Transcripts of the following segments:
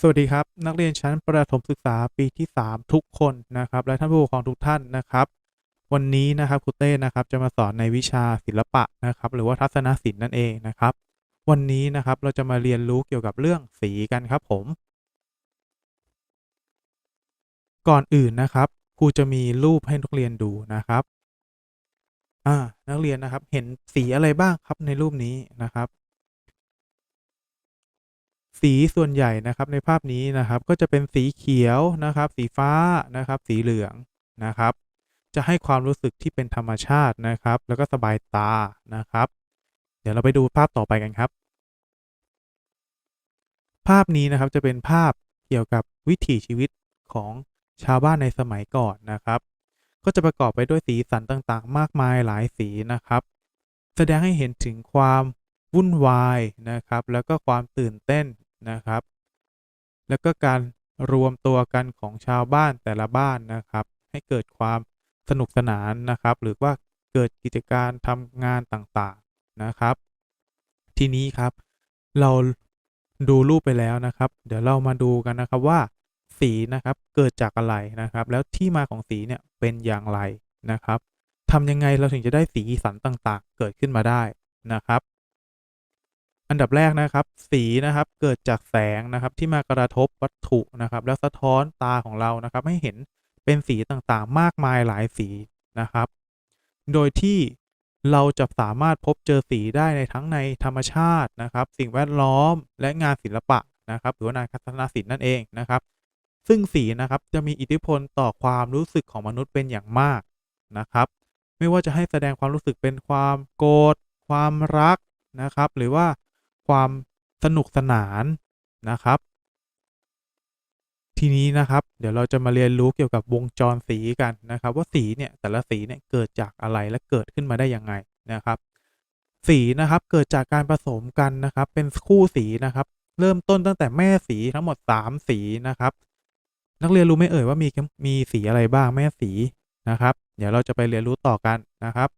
สวัสดีครับ นักเรียนชั้นประถมศึกษาปีที่ 3 ทุกคนนะครับ และท่านผู้ปกครองทุกท่านนะครับ วันนี้นะครับครูเต้นะครับ จะมาสอนในวิชาศิลปะนะครับ หรือว่าทัศนศิลป์นั่นเองนะครับ วันนี้นะครับเราจะมาเรียนรู้เกี่ยวกับเรื่องสีกันครับผม ก่อนอื่นนะครับครูจะมีรูปให้นักเรียนดูนะครับ อ่า นักเรียนนะครับ เห็นสีอะไรบ้างครับในรูปนี้นะครับ สีส่วนใหญ่นะครับในภาพนี้นะครับก็จะเป็นสีเขียวนะครับ สีฟ้านะครับ สีเหลืองนะครับ จะให้ความรู้สึกที่เป็นธรรมชาตินะครับ แล้วก็สบายตานะครับ เดี๋ยวเราไปดูภาพต่อไปกันครับ ภาพนี้นะครับจะเป็นภาพเกี่ยวกับวิถีชีวิตของชาวบ้านในสมัยก่อนนะครับ ก็จะประกอบไปด้วยสีสันต่างๆ มากมายหลายสีนะครับ แสดงให้เห็นถึงความวุ่นวายนะครับ แล้วก็ความตื่นเต้น นะครับ แล้วก็การรวมตัวกันของชาวบ้านแต่ละบ้านนะครับ ให้เกิดความสนุกสนานนะครับ หรือว่าเกิดกิจการทำงานต่างๆนะครับ ทีนี้ครับ เราดูรูปไปแล้วนะครับ เดี๋ยวเรามาดูกันนะครับว่า สีนะครับเกิดจากอะไรนะครับ แล้วที่มาของสีเนี่ยเป็นอย่างไรนะครับทำยังไงเราถึงจะได้สีสันต่างๆ เกิดขึ้นมาได้นะครับ อันดับแรกนะครับ สีนะครับเกิดจากแสงนะครับที่มากระทบวัตถุนะครับ แล้วสะท้อนตาของเรานะครับ ให้เห็นเป็นสีต่างๆ มากมายหลายสีนะครับ โดยที่เราจะสามารถพบเจอสีได้ในทั้งในธรรมชาตินะครับ สิ่งแวดล้อมและงานศิลปะนะครับ หรือว่างานทัศนศิลป์นั่นเองนะครับ ซึ่งสีนะครับจะมีอิทธิพลต่อความรู้สึกของมนุษย์เป็นอย่างมากนะครับ ไม่ว่าจะให้แสดงความรู้สึกเป็นความโกรธความรักนะครับ หรือว่า ความสนุกสนานนะครับ ทีนี้นะครับ เดี๋ยวเราจะมาเรียนรู้เกี่ยวกับวงจรสีกันนะครับ ว่าสีเนี่ยแต่ละสีเนี่ยเกิดจากอะไรและเกิดขึ้นมาได้ยังไงนะครับ สีนะครับเกิดจากการผสมกันนะครับ เป็นคู่สีนะครับ เริ่มต้นตั้งแต่แม่สีทั้งหมด 3 สีนะครับ นักเรียนรู้ไม่เอ่ยว่ามีมีสีอะไรบ้างแม่สีนะครับ เดี๋ยวเราจะไปเรียนรู้ต่อกันนะครับ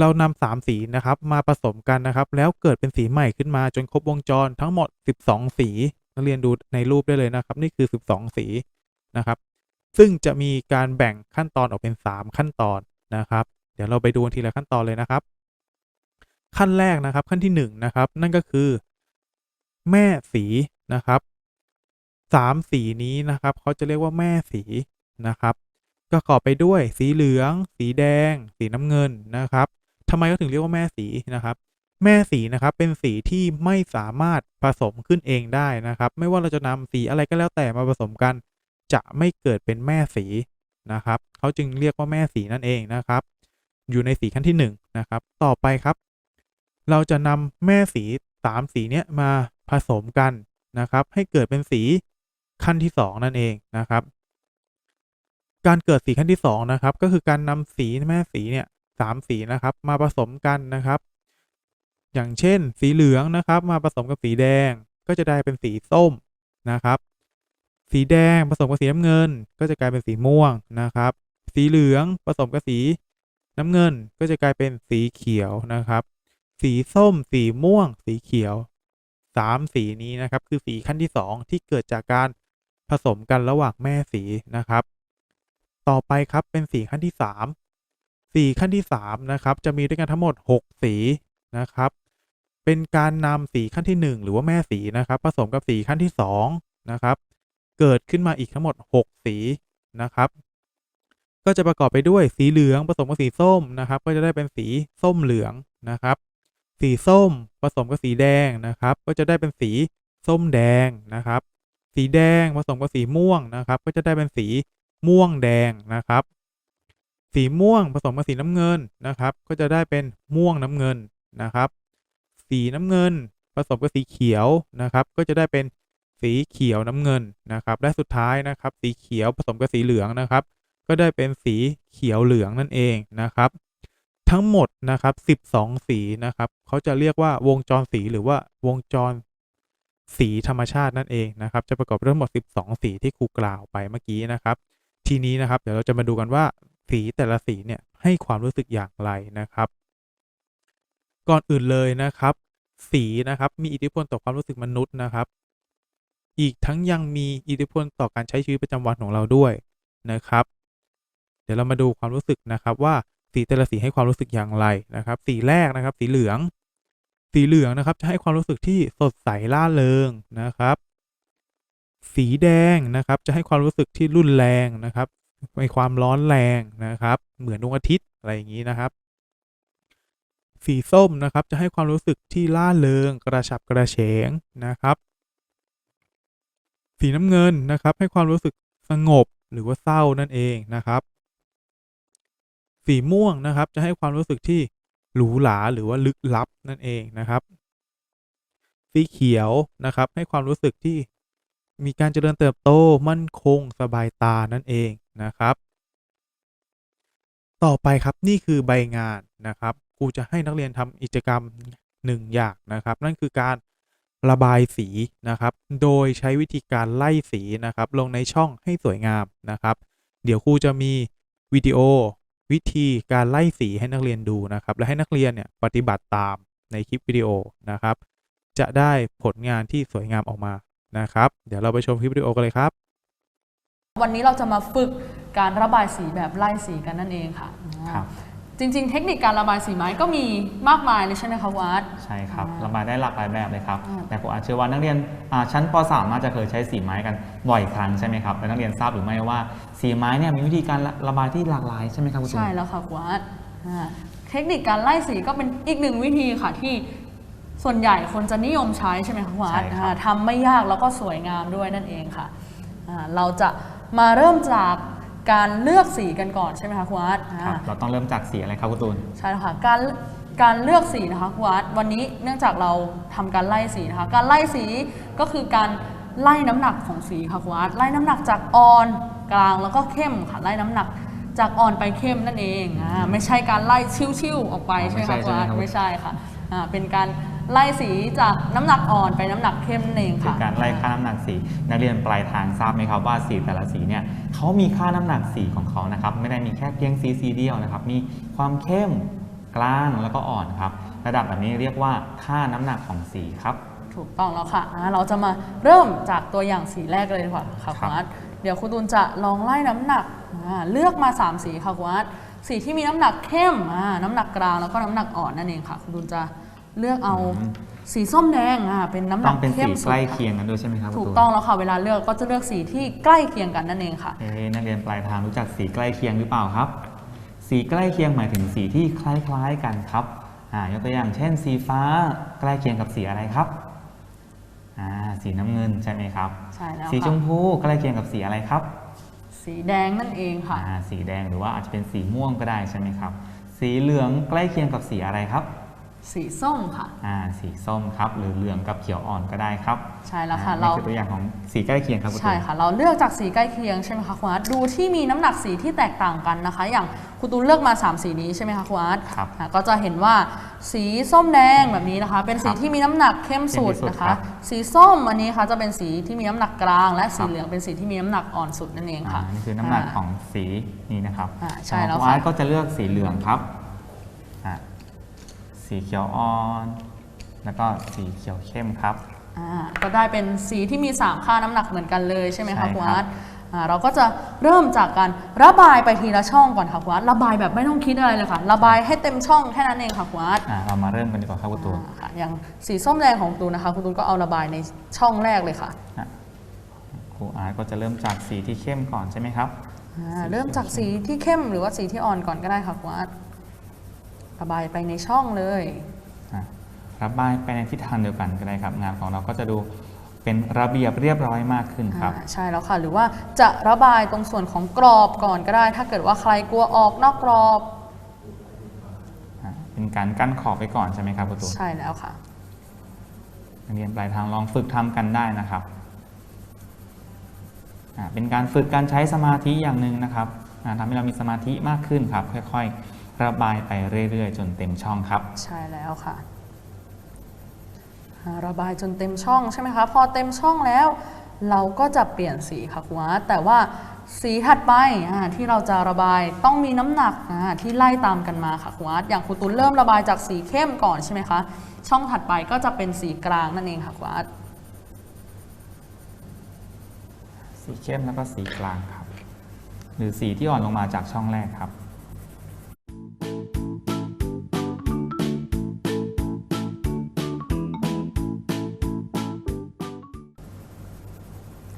เรานำสามสีนะครับมาผสมกันนะครับ แล้วเกิดเป็นสีใหม่ขึ้นมาจนครบวงจรทั้งหมด 12 สีนักเรียนดูในรูปได้เลยนะครับ นี่คือ 12 สีนะครับ ซึ่งจะมีการแบ่งขั้นตอนออกเป็น 3 ขั้นตอนนะครับ เดี๋ยวเราไปดูทีละขั้นตอนเลยนะครับ ขั้นแรกนะครับขั้นที่1นะครับ นั่นก็คือ แม่สีนะครับสามสีนี้นะครับเขาจะเรียกว่าแม่สีนะครับก็ประกอบไปด้วยสีเหลือง สีแดง สีน้ำเงินนะครับ ทำไมเขาถึงเรียกว่าแม่สีนะครับ แม่สีนะครับเป็นสีที่ไม่สามารถผสมขึ้นเองได้นะครับ ไม่ว่าเราจะนำสีอะไรก็แล้วแต่มาผสมกัน จะไม่เกิดเป็นแม่สีนะครับเขาจึงเรียกว่าแม่สีนั่นเองนะครับ อยู่ในสีขั้นที่1นนะครับ ต่อไปครับ เราจะนำแม่สีสามสีเนี้ยมาผสมกันนะครับ ให้เกิดเป็นสีขั้นที่ 2 นั่นเองนะครับ การเกิดสีขั้นที่2นะครับ ก็คือการนำสีแม่สีเนี่ย สามสีนะครับ มาผสมกันนะครับ อย่างเช่น สีเหลืองนะครับ มาผสมกับสีแดงก็จะได้เป็นสีส้มนะครับ สีแดงผสมกับสีน้ำเงิน ก็จะกลายเป็นสีม่วงนะครับ สีเหลืองผสมกับสีน้ำเงิน ก็จะกลายเป็นสีเขียวนะครับ สีส้ม สีม่วง สีเขียวสามสีนี้นะครับ คือสีขั้นที่2ที่เกิดจากการผสมกันระหว่างแม่สีนะครับ ต่อไปครับเป็นสีขั้นที่3 สีขั้นที่3นะครับจะมีด้วยกันทั้งหมด 6 สีนะครับ เป็นการนำสีขั้นที่ 1 หรือว่าแม่สีนะครับ ผสมกับสีขั้นที่2นะครับ เกิดขึ้นมาอีกทั้งหมด 6 สีนะครับ ก็จะประกอบไปด้วยสีเหลืองผสมกับสีส้มนะครับ ก็จะได้เป็นสีส้มเหลืองนะครับ สีส้มผสมกับสีแดงนะครับ ก็จะได้เป็นสีส้มแดงนะครับ สีแดงผสมกับสีม่วงนะครับ ก็จะได้เป็นสีม่วงแดงนะครับ สีม่วงผสมกับสีน้ำเงินนะครับ ก็จะได้เป็นม่วงน้ำเงินนะครับ สีน้ำเงินผสมกับสีเขียวนะครับ ก็จะได้เป็นสีเขียวน้ำเงินนะครับ และสุดท้ายนะครับ สีเขียวผสมกับสีเหลืองนะครับ ก็ได้เป็นสีเขียวเหลืองนั่นเองนะครับ ทั้งหมดนะครับ 12 สีนะครับเขาจะเรียกว่าวงจรสีหรือว่าวงจรสีธรรมชาตินั่นเองนะครับ จะประกอบด้วยทั้งหมด 12 สีที่ครูกล่าวไปเมื่อกี้นะครับ ทีนี้นะครับ เดี๋ยวเราจะมาดูกันว่า สีแต่ละสีเนี่ยให้ความรู้สึกอย่างไรนะครับ ก่อนอื่นเลยนะครับ สีนะครับมีอิทธิพลต่อความรู้สึกมนุษย์นะครับ อีกทั้งยังมีอิทธิพลต่อการใช้ชีวิตประจำวันของเราด้วยนะครับ เดี๋ยวเรามาดูความรู้สึกนะครับว่าสีแต่ละสีให้ความรู้สึกอย่างไรนะครับ สีแรกนะครับ สีเหลือง สีเหลืองนะครับ จะให้ความรู้สึกที่สดใสล่าเริงนะครับ สีแดงนะครับ จะให้ความรู้สึกที่รุนแรงนะครับ มีความร้อนแรงนะครับ เหมือนดวงอาทิตย์อะไรอย่างนี้นะครับ สีส้มนะครับจะให้ความรู้สึกที่ล่าเริงกระฉับกระเฉงนะครับ สีน้ำเงินนะครับให้ความรู้สึกสงบหรือว่าเศร้านั่นเองนะครับ สีม่วงนะครับจะให้ความรู้สึกที่หรูหราหรือว่าลึกลับนั่นเองนะครับ สีเขียวนะครับให้ความรู้สึกที่ มีการเจริญเติบโตมั่นคงสบายตานั่นเองนะครับ ต่อไปครับนี่คือใบงานนะครับครูจะให้นักเรียนทำกิจกรรมหนึ่งอย่างนะครับ นั่นคือการระบายสีนะครับ โดยใช้วิธีการไล่สีนะครับ ลงในช่องให้สวยงามนะครับ เดี๋ยวครูจะมีวิดีโอวิธีการไล่สีให้นักเรียนดูนะครับ และให้นักเรียนเนี่ยปฏิบัติตามในคลิปวิดีโอนะครับ จะได้ผลงานที่สวยงามออกมา นะครับ เดี๋ยวเราไปชมคลิปวิดีโอกันเลยครับ วันนี้เราจะมาฝึกการระบายสีแบบไล่สีกันนั่นเองค่ะครับจริง ๆ เทคนิคการระบายสีไม้ก็มีมากมายเลยใช่ไหมคะวัดใช่ครับอ่าระบายได้หลากหลายแบบเลยครับอ่าแต่ผมอาจเชื่อว่านักเรียนอ่าชั้นป .3 น่าจะเคยใช้สีไม้กันบ่อยครั้งใช่ไหมครับและนักเรียนทราบหรือไม่ว่าสีไม้เนี่ยมีวิธีการระระบายที่หลากหลายใช่ไหมครับคุณตุ้มใช่แล้วค่ะวัดอ่าเทคนิคการไล่สีก็เป็นอีกหนึ่งวิธีค่ะที่ ส่วนใหญ่คนจะนิยมใช้ใช่ไหมคะวัดใช่ครับอ่าทำไม่ยากแล้วก็สวยงามด้วยนั่นเองค่ะอ่าเราจะมาเริ่มจากการเลือกสีกันก่อนใช่ไหมคะวัดคอ่ารับเราต้องเริ่มจากสีอะไรครับคุณตูน ใช่แล้วค่ะ การการเลือกสีนะคะครูอาร์ตวันนี้เนื่องจากเราทำการไล่สีนะคะ การไล่สีก็คือการไล่น้ำหนักของสีค่ะครูอาร์ตไล่น้ำหนักจากอ่อนกลางแล้วก็เข้มค่ะไล่น้ำหนักจากอ่อนไปเข้มนั่นเองอ่าไม่ใช่การไล่ชิวๆออกไปอ๋อใช่ไหมไม่คะใช่ครูอาร์ตใช่ไหมครับไม่ใช่ค่ะอ่าเป็นการ ไล่สีจากน้ำหนักอ่อนไปน้ำหนักเข้มนั่นเองคือค่ะ การไล่ค่าน้ำหนักสีนักเรียนปลายทางทราบไหมครับว่าสีแต่ละสีเนี่ยเขามีค่าน้ำหนักสีของเขานะครับไม่ได้มีแค่เพียงสีสีเดียวนะครับมีความเข้มกลางแล้วก็อ่อนครับระดับแบบนี้เรียกว่าค่าน้ำหนักของสีครับ ถูกต้องแล้วค่ะอ่าเราจะมาเริ่มจากตัวอย่างสีแรกเลยดีกว่าค่ะคครับณอาร์ตเดี๋ยวครูตูนจะลองไล่น้ำหนักอ่าเลือกมา 3 สีค่ะคุณอาร์ตสีที่มีน้ำหนักเข้มอ่าน้ำหนักกลางแล้วก็น้ำหนักอ่อนนั่นเองค่ะครูตูนจะ เลือกเอาอืมสีส้มแดงอ่าเป็นน้ำหนัต้อกงเป็นเข้สีมใกล้สุดเคียงกันด้วยใช่ไหมครับคุณถูกตูนต้องแล้วค่ะเวลาเลือกก็จะเลือกสีที่ใกล้เคียงกันนั่นเองค่ะ เอ๊ะนักเรียนปลายทางรู้จักสีใกล้เคียงหรือเปล่าครับ สีใกล้เคียงหมายถึงสีที่คล้ายๆกันครับอ่ายกตัวอย่างเช่น สีฟ้าใกล้เคียงกับสีอะไรครับอ่าสีน้ำเงินใช่ไหมครับ ใช่แล้วสีชค่ะมพูใกล้เคียงกับสีอะไรครับ สีแดงนั่นเองค่ะ อ่าสีแดงหรือว่าอาจจะเป็นสีม่วงก็ได้ใช่ไหมครับ สีเหลืองใกล้เคียงกับสีอะไรครับ สีส้มค่ะ อ่าสีส้มครับ หรือเหลืองกับเขียวอ่อนก็ได้ครับใช่แล้วค่ะอ่าเรานี่คือตัวอย่างของสีใกล้เคียงครับณใช่ตูนค่ะ เราเลือกจากสีใกล้เคียงใช่ไหมคะคุณอาร์ตดูที่มีน้ำหนักสีที่แตกต่างกันนะคะ อย่างคุณตูนเลือกมา3สีนี้ใช่ไหมคะคุณอาร์ตครับอะก็จะเห็นว่าสีส้มแดงแบบนี้นะคะ เป็นสีครับที่มีน้ำหนักเข้มสุดเข้มที่สุดนะคะครับสีส้มอันนี้ค่ะจะเป็นสีที่มีน้ำหนักกลาง และสีครับ เหลืองเป็นสีที่มีน้ำหนักอ่อนสุดนั่นเองอ่าค่ะ นี่คือน้ำหนักาของสีนี้นะครับอ่าใช่แล้วของค่ะอาร์ตก็จะเลือกสีเหลืองครับอ่า สีเขียวอ่อน แล้วก็สีเขียวเข้มครับ อ่าก็ได้เป็นสีที่มี 3 ค่าน้ำหนักเหมือนกันเลยใช่ไหมใช่คะครับคุณอาร์ตอ่าเราก็จะเริ่มจากการระบายไปทีละช่องก่อนค่ะคุณอาร์ตระบายแบบไม่ต้องคิดอะไรเลยค่ะ ระบายให้เต็มช่องแค่นั้นเองค่ะคุณอาร์ต อ่าเรามาเริ่มกันดีกว่าครับคุณตูน อ่าค่ะอย่างสีส้มแดงของตูนนะคะคุณตูนก็เอาระบายในช่องแรกเลยค่ะอะครูอาร์ตก็จะเริ่มจากสีที่เข้มก่อนใช่ไหมครับ อ่าเริ่มจากสีที่เข้มหรือว่าสีที่อ่อนก่อนก็ได้ค่ะคุณอาร์ต ระบายไปในช่องเลยอะระบายไปในทิศทางเดียวกันก็ได้ครับ งานของเราก็จะดูเป็นระเบียบเรียบร้อยมากขึ้นครับ อ่าใช่แล้วค่ะ หรือว่าจะระบายตรงส่วนของกรอบก่อนก็ได้ ถ้าเกิดว่าใครกลัวออกนอกกรอบ อะเป็นการกั้นขอบไว้ก่อนใช่ไหมครับคุณตูนใช่แล้วค่ะ นักเรียนปลายทางลองฝึกทำกันได้นะครับอะเป็นการฝึกการใช้สมาธิอย่างหนึ่งนะครับอะทำให้เรามีสมาธิมากขึ้นครับ ค่อยๆ ระบายไปเรื่อยๆ จนเต็มช่องครับ ใช่แล้วค่ะอ่าระบายจนเต็มช่องใช่ไหมคะพอเต็มช่องแล้ว เราก็จะเปลี่ยนสีค่ะคุณอาร์ตแต่ว่าสีถัดไปอ่าที่เราจะระบายต้องมีน้ำหนักอ่าที่ไล่ตามกันมาค่ะคุณอาร์ตอย่างครูตุลเริ่มระบายจากสีเข้มก่อนใช่ไหมคะช่องถัดไปก็จะเป็นสีกลางนั่นเองค่ะคุณอาร์ตสีเข้มแล้วก็สีกลางครับ หรือสีที่อ่อนลงมาจากช่องแรกครับ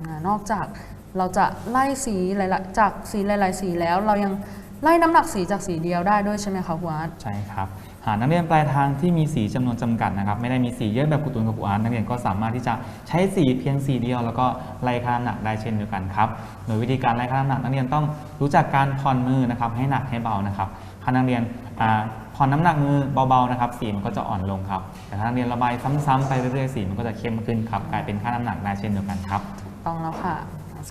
อ่านอกจากเราจะไล่สีหลายๆจากสีหลาย ๆ สีแล้ว เรายังไล่น้ำหนักสีจากสีเดียวได้ด้วยใช่ไหมคะครูอาร์ตใช่ครับ หากนักเรียนปลายทางที่มีสีจำนวนจำกัดนะครับ ไม่ได้มีสีเยอะแบบครูตูนกับครูอาร์ตนักเรียนก็สามารถที่จะใช้สีเพียงสีเดียว แล้วก็ไล่ค่าน้ำหนักได้เช่นเดียวกันครับ โดยวิธีการไล่ค่าน้ำหนักนักเรียนต้องรู้จักการผ่อนมือนะครับให้หนักให้เบานะครับถ้านักเรียนอ่าผ่อนน้ำหนักมือเบาๆนะครับสีมันก็จะอ่อนลงครับ แต่ถ้านักเรียนระบายซ้ำๆไปเรื่อยๆสีมันก็จะเข้มขึ้นครับกลายเป็นค่าน้ำหนักได้เช่นเดียวกันครับ ต้องแล้วค่ะ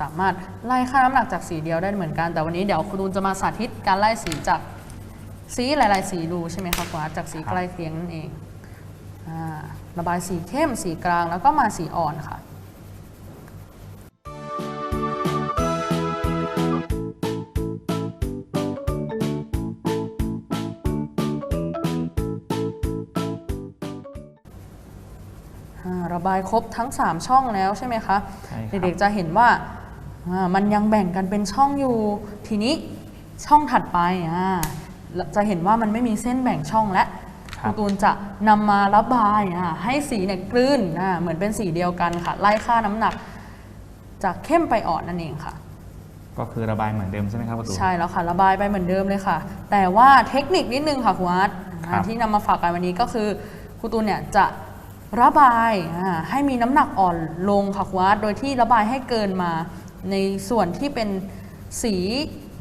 สามารถไล่ค่าน้ำหนักจากสีเดียวได้เหมือนกัน แต่วันนี้เดี๋ยวครูตูนจะมาสาธิตการไล่สีจากสีหลาย ๆ สีดูใช่ไหมคะครูอาจากสีใกล้เคียงนั่นเองอระบายสีเข้มสีกลางแล้วก็มาสีอ่อนค่ะ บายครบทั้ง 3 ช่องแล้วใช่ไหมคะใช่ครับเด็กๆจะเห็นว่าอ่ามันยังแบ่งกันเป็นช่องอยู่ทีนี้ช่องถัดไปอ่าจะเห็นว่ามันไม่มีเส้นแบ่งช่องและคครัรูบตูนจะนำมาระบายอ่าให้สีเนี่ยกลืนอ่าเหมือนเป็นสีเดียวกันค่ะไล่ค่าน้ำหนัก จากเข้มไปอ่อนนั่นเองค่ะ ก็คือระบายเหมือนเดิมใช่ไหมครับครูตูนใช่แล้วค่ะระบายไปเหมือนเดิมเลยค่ะ แต่ว่าเทคนิคนิดนึงค่ะครูอาร์ตครับที่นำมาฝากกันวันนี้ก็คือครูตูนเนี่ยจะ ระบายอ่าให้มีน้ำหนักอ่อนลงค่ะครูอาร์ตโดยที่ระบายให้เกินมาในส่วนที่เป็นสี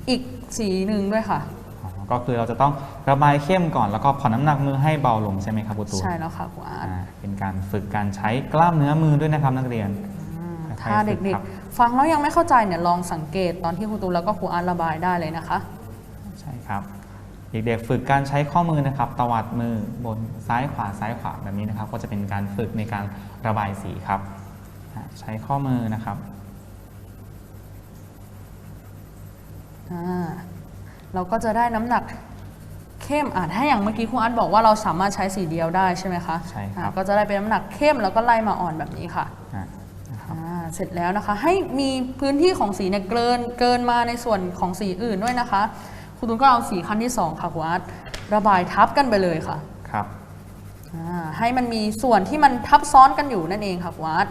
อีกสีหนึ่งด้วยค่ะอ๋อก็คือเราจะต้องระบายเข้มก่อนแล้วก็ผ่อนน้ำหนักมือให้เบาลงใช่ไหมครับครูตูนใช่แล้วค่ะครูอาร์ตอ่าเป็นการฝึกการใช้กล้ามเนื้อมือด้วยนะครับนักเรียนค่อยๆถ้าเด็กฝึครับๆฟังแล้วยังไม่เข้าใจเนี่ยลองสังเกตตอนที่ครูตูนแล้วก็ครูอาร์ตระบายได้เลยนะคะ ใช่ครับ เด็กๆฝึกการใช้ข้อมือนะครับ ตวัดมือบนซ้ายขวาซ้ายขวาแบบนี้นะครับ ก็จะเป็นการฝึกในการระบายสีครับอ่าใช้ข้อมือนะครับอ่าเราก็จะได้น้ำหนักเข้มอ่าถ้าอย่างเมื่อกี้ครูอาร์ตบอกว่าเราสามารถใช้สีเดียวได้ใช่ไหมคะใช่ครับอ่าก็จะได้เป็นน้ำหนักเข้มแล้วก็ไล่มาอ่อนแบบนี้ค่ะอ่านะครับอ่าเสร็จแล้วนะคะ ให้มีพื้นที่ของสีเนี่ยเกินเกินมาในส่วนของสีอื่นด้วยนะคะ ครูตุนก็เอาสีขั้นที่สองค่ะครูอาร์ตระบายทับกันไปเลยค่ะครับอ่าให้มันมีส่วนที่มันทับซ้อนกันอยู่นั่นเองค่ะครูอาร์ต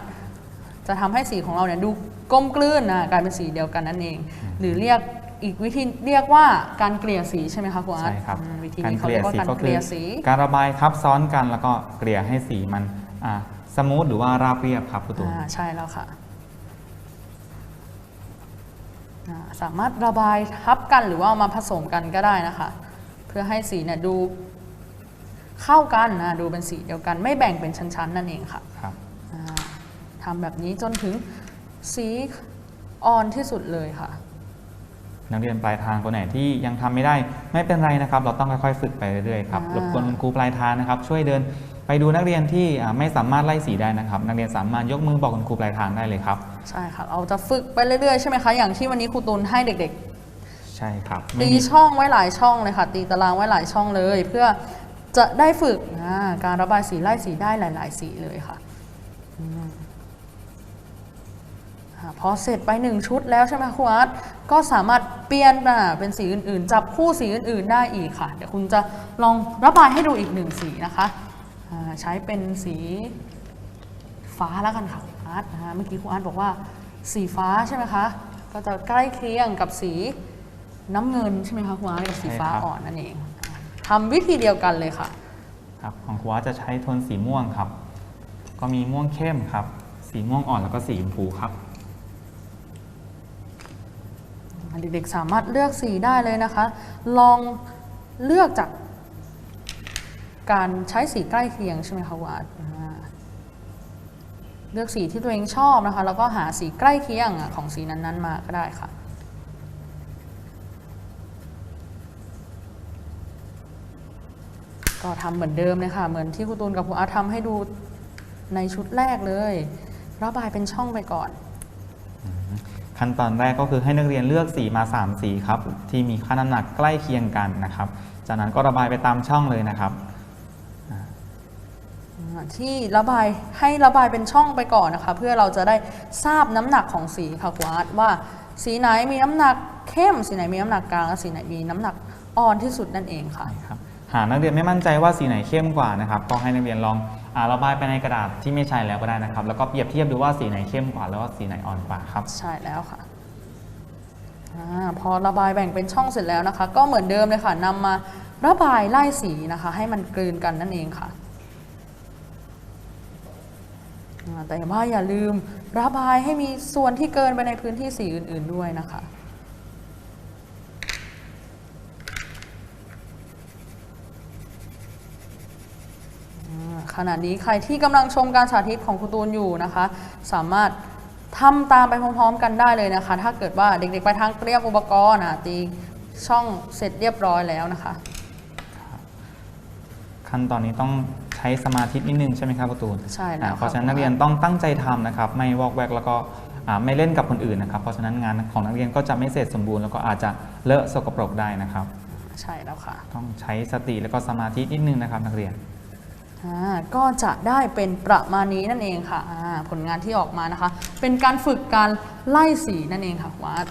จะทำให้สีของเราเนี่ยดูกลมกลืนนะกลายเป็นสีเดียวกันนั่นเอง หรือเรียกอีกวิธีเรียกว่าการเกลี่ยสีใช่ไหมคะครูอาร์ตใช่ครับอืมวิธีการนี้เกเขาลี่เรียยกว่าสีการก็เกคือลี่ยสี การระบายทับซ้อนกันแล้วก็เกลี่ยให้สีมันอ่าสมูทหรือว่าราบเรียบครับครูตูนอ่าใช่แล้วค่ะ สามารถระบายทับกันหรือว่าเอามาผสมกันก็ได้นะคะ เพื่อให้สีเนี่ยดูเข้ากันนะดูเป็นสีเดียวกัน ไม่แบ่งเป็นชั้นๆนั่นเองค่ะครับอ่าทำแบบนี้จนถึงสีอ่อนที่สุดเลยค่ะ นักเรียนปลายทางคนไหนที่ยังทำไม่ได้ ไม่เป็นไรนะครับ เราต้องค่อยๆฝึกไปเรื่อยๆครับอ่ารบกวนคุณครูปลายทางนะครับ ช่วยเดิน ไปดูนักเรียนที่อ่าไม่สามารถไล่สีได้นะครับ นักเรียนสามารถยกมือบอกคุณครูปลายทางได้เลยครับ ใช่ค่ะเราจะฝึกไปเรื่อยๆใช่ไหมคะอย่างที่วันนี้ครูตูนให้เด็กใช่ครับๆไม่ตีมีช่องไว้หลายช่องเลยค่ะ ตีตารางไว้หลายช่องเลย เพื่อจะได้ฝึกอ่าการระบายสีไล่สีได้หลาย ๆ สีเลยค่ะอืมอ่าพอเสร็จไปหนึ่งชุดแล้วใช่ไหมครูอาร์ตก็สามารถเปลี่ยนอ่าเป็นสีอื่น ๆ จับคู่สีอื่น ๆ ได้อีกค่ะ เดี๋ยวคุณจะลองระบายให้ดูอีกหนึ่งสีนะคะอ่า ใช้เป็นสีฟ้าแล้วกันค่ะครูอาร์ตอ่าเมื่อกี้ครูอาร์ตบอกว่าสีฟ้าใช่ไหมคะ ก็จะใกล้เคียงกับสีน้ำเงินใช่ไหมคะครูอาร์ตกับสีฟ้าอ่อนนั่นเองทำวิธีเดียวกันเลยค่ะครับของครูว่าจะใช้โทนสีม่วงครับ ก็มีม่วงเข้มครับ สีม่วงอ่อนแล้วก็สีชมพูครับเด็กๆสามารถเลือกสีได้เลยนะคะ ลองเลือกจาก การใช้สีใกล้เคียงใช่ไหมคะวาดเลือกสีที่ตัวเองชอบนะคะ แล้วก็หาสีใกล้เคียงของสีนั้นๆมาก็ได้ค่ะก็ทำเหมือนเดิมเลยค่ะ เหมือนที่ครูตูนกับครูอาร์ทำให้ดูในชุดแรกเลย ระบายเป็นช่องไปก่อน ขั้นตอนแรกก็คือให้นักเรียนเลือกสีมา 3 สีครับ ที่มีค่าน้ำหนักใกล้เคียงกันนะครับ จากนั้นก็ระบายไปตามช่องเลยนะครับ ที่ระบายให้ระบายเป็นช่องไปก่อนนะคะ เพื่อเราจะได้ทราบน้ำหนักของสีค่ะครูอาร์ตว่า สีไหนมีน้ำหนักเข้ม สีไหนมีน้ำหนักกลางและสีไหนมีน้ำหนักอ่อนที่สุดนั่นเองค่ะ ครับหากนักเรียนไม่มั่นใจว่าสีไหนเข้มกว่านะครับก็ให้นักเรียนลองอาระบายไปในกระดาษที่ไม่ใช่แล้วก็ได้นะครับ แล้วก็เปรียบเทียบดูว่าสีไหนเข้มกว่าแล้วก็สีไหนอ่อนกว่าครับใช่แล้วค่ะอาพอระบายแบ่งเป็นช่องเสร็จแล้วนะคะ ก็เหมือนเดิมเลยค่ะนำมาระบายไล่สีนะคะ ให้มันกลืนกันนั่นเองค่ะอ่า แต่ว่าอย่าลืมระบายให้มีส่วนที่เกินไปในพื้นที่สีอื่น ๆด้วยนะคะอ่าขณะนี้ใครที่กำลังชมการสาธิตของครูตูนอยู่นะคะ สามารถทำตามไปพร้อมๆกันได้เลยนะคะ ถ้าเกิดว่าเด็กๆไปทางเรียมอุปกรณ์ตีช่องเสร็จเรียบร้อยแล้วนะคะ ขั้นตอนนี้ต้อง ช้สมาธินิดนึงใช่ไหมครับประตูนใช่แล้วอ่าค่ะเพราะฉะนั้นนักเรียนต้องตั้งใจทำนะครับ ไม่วอกแวกแล้วก็อ่าไม่เล่นกับคนอื่นนะครับ เพราะฉะนั้นงานของนักเรียนก็จะไม่เสร็จสมบูรณ์แล้วก็อาจจะเลอะสกปรกได้นะครับ ใช่แล้วค่ะ ต้องใช้สติแล้วก็สมาธินิดนึงนะครับ นักเรียนอ่าก็จะได้เป็นประมาณนี้นั่นเองค่ะอ่าผลงานที่ออกมานะคะ เป็นการฝึกการไล่สีนั่นเองค่ะคุณอาร์ต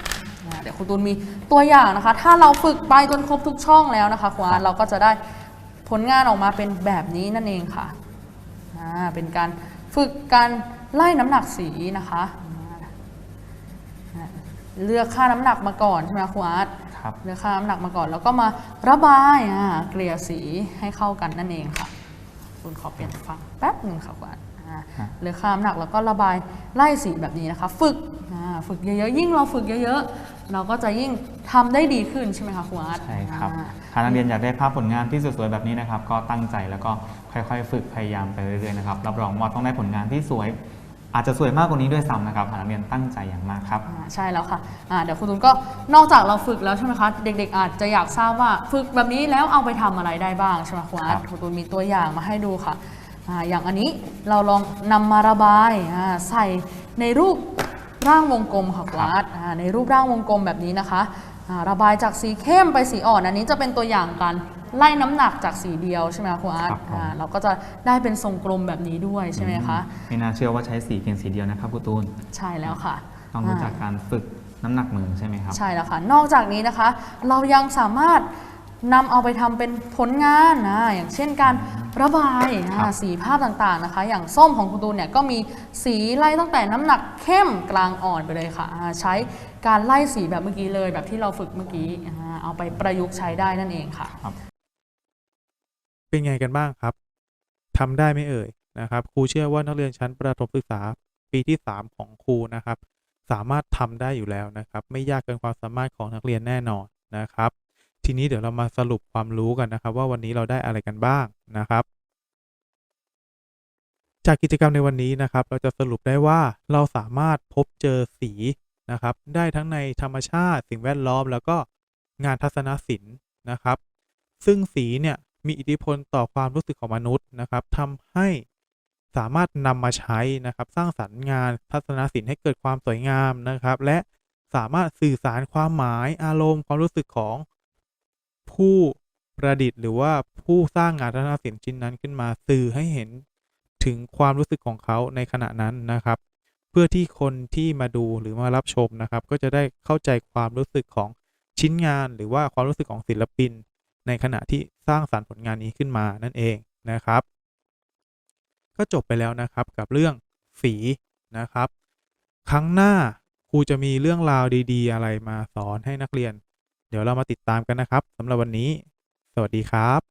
อ่าเดี๋ยวครูตูนมีตัวอย่างนะคะ ถ้าเราฝึกไปจนครบทุกช่องแล้วนะคะคุณอาร์ตเราก็จะได้ ผลงานออกมาเป็นแบบนี้นั่นเองค่ะอ่าเป็นการฝึกการไล่น้ำหนักสีนะคะอ่าเลือกค่าน้ำหนักมาก่อนใช่ไหมคุณอาร์ตครับเลือกค่าน้ำหนักมาก่อน แล้วก็มาระบายอ่าเกลี่ยสีให้เข้ากันนั่นเองค่ะ คุณขอเปลี่ยนฟังแป๊บหนึ่งค่ะคุณอาร์ตอ่าฮะเลือกค่าน้ำหนักแล้วก็ระบายไล่สีแบบนี้นะคะ ฝึกอ่า ฝึกเยอะๆ ยิ่งเราฝึกเยอะๆ เราก็จะยิ่งทำได้ดีขึ้นใช่ไหมคะคุณอาร์ตใช่ครับอ่าถ้านักเรียนอยากได้ภาพผลงานที่สวยๆแบบนี้นะครับ ก็ตั้งใจแล้วก็ค่อยๆ ฝึกพยายามไปเรื่อยๆนะครับรับรองว่าต้องได้ผลงานที่สวย อาจจะสวยมากกว่านี้ด้วยซ้ำนะครับหากนักเรียนตั้งใจอย่างมากครับอ่าใช่แล้วค่ะอ่าเดี๋ยวคุณตุนก็นอกจากเราฝึกแล้วใช่ไหมคะเด็ก ๆ อาจจะอยากทราบว่าฝึกแบบนี้แล้วเอาไปทำอะไรได้บ้างใช่ไหมคุณอาร์ตครับคุณตุนมีตัวอย่างมาให้ดูค่ะอ่าอย่างอันนี้เราลองนำมาระบายอ่าใส่ในรูป ร่างวงกลมค่ะคุณอาร์ตอ่าในรูปร่างวงกลมแบบนี้นะคะอ่าระบายจากสีเข้มไปสีอ่อนอันนี้จะเป็นตัวอย่างการไล่น้ำหนักจากสีเดียวใช่ไหมคะคุณอาร์ตครับผมอ่าเราก็จะได้เป็นทรงกลมแบบนี้ด้วยใช่ไหมคะไม่น่าเชื่อว่าใช้สีเพียงสีเดียวนะครับคุณตูนใช่แล้วค่ะต้องรู้าจักการฝึกน้ำหนักมือใช่ไหมครับใช่แล้วค่ะนอกจากนี้นะคะ เรายังสามารถ นำเอาไปทำเป็นผลงานนะอย่างเช่นการระบายครัอ่าบสีภาพต่างๆนะคะ อย่างส้มของคุณตูนเนี่ยก็มีสีไล่ตั้งแต่น้ำหนักเข้มกลางอ่อนไปเลยค่ะอ่าใช้การไล่สีแบบเมื่อกี้เลย แบบที่เราฝึกเมื่อกี้อ่าเอาไปประยุกต์ใช้ได้นั่นเองค่ะ เป็นไงกันบ้างครับทำได้ไหมเอ่ยนะครับครูเชื่อว่านักเรียนชั้นประถมศึกษาปีที่ 3 ของครูนะครับ สามารถทำได้อยู่แล้วนะครับ ไม่ยากเกินความสามารถของนักเรียนแน่นอนนะครับ ทีนี้เดี๋ยวเรามาสรุปความรู้กันนะครับ ว่าวันนี้เราได้อะไรกันบ้างนะครับ จากกิจกรรมในวันนี้นะครับ เราจะสรุปได้ว่าเราสามารถพบเจอสีนะครับ ได้ทั้งในธรรมชาติ สิ่งแวดล้อม แล้วก็งานทัศนศิลป์นะครับ ซึ่งสีเนี่ยมีอิทธิพลต่อความรู้สึกของมนุษย์นะครับทำให้สามารถนำมาใช้นะครับ สร้างสรรค์งานทัศนศิลป์ให้เกิดความสวยงามนะครับ และสามารถสื่อสารความหมายอารมณ์ความรู้สึกของ ผู้ประดิษฐ์หรือว่าผู้สร้างงานทัศนศิลป์ชิ้นนั้นขึ้นมาสื่อให้เห็นถึงความรู้สึกของเขาในขณะนั้นนะครับ เพื่อที่คนที่มาดูหรือมารับชมนะครับ ก็จะได้เข้าใจความรู้สึกของชิ้นงาน หรือว่าความรู้สึกของศิลปิน ในขณะที่สร้างสรรค์ผลงานนี้ขึ้นมานั่นเองนะครับ ก็จบไปแล้วนะครับกับเรื่องสีนะครับ ครั้งหน้าครูจะมีเรื่องราวดี ๆ อะไรมาสอนให้นักเรียน เดี๋ยวเรามาติดตามกันนะครับสำหรับวันนี้ สวัสดีครับ